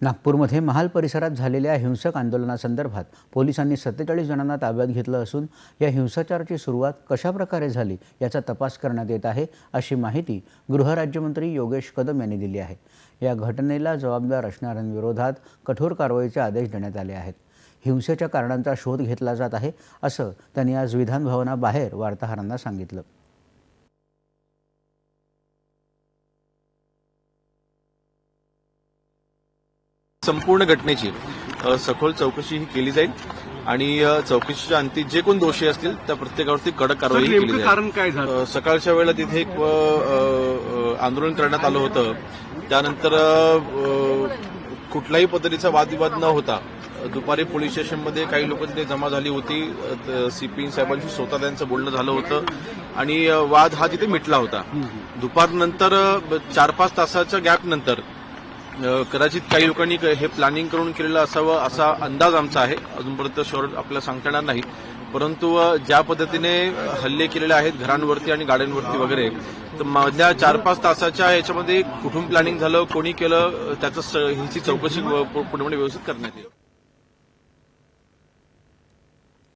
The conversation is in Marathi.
नागपूरमध्ये महाल परिसरात झालेल्या हिंसक आंदोलनासंदर्भात पोलिसांनी सत्तेचाळीस जणांना ताब्यात घेतलं असून या हिंसाचाराची सुरुवात कशाप्रकारे झाली याचा तपास करण्यात येत आहे अशी माहिती गृहराज्यमंत्री योगेश कदम यांनी दिली आहे. या घटनेला जबाबदार असणाऱ्यांविरोधात कठोर कारवाईचे आदेश देण्यात आले आहेत. हिंसेच्या कारणांचा शोध घेतला जात आहे असं त्यांनी आज विधानभवनाबाहेर वार्ताहरांना सांगितलं. संपूर्ण घटनेची. सखोल चौकशी ही केली जाईल आणि चौकशीच्या अंती जे कोण दोषी असतील त्या प्रत्येकावरती कडक कारवाई केली जाईल. कारण काय झालं? अ, सकाळच्या वेळेला तिथे एक आंदोलन करण्यात आलं होतं. त्यानंतर कुठल्याही पद्धतीचा वादविवाद न होता दुपारी पोलीस स्टेशनमध्ये काही लोक तिथे जमा झाली होती. सीपी साहेबांशी स्वतः त्यांचं बोलणं झालं होतं. आणि वाद हा तिथे मिटला होता. दुपारनंतर चार पाच तासाच्या गॅप नंतर अ, कदाचित काही लोकांनी क- हे प्लॅनिंग करून केलेलं असावं असा अंदाज आमचा आहे. अजूनपर्यंत शोर आपल्याला सांगता येणार नाही परंतु ज्या पद्धतीने हल्ले केलेले आहेत घरांवरती आणि गाड्यांवरती वगैरे तर मधल्या चार पाच तासाच्या याच्यामध्ये कुठून प्लॅनिंग झालं कोणी केलं त्याचं स- ह्याची चौकशी पूर्णपणे व्यवस्थित करण्यात येईल.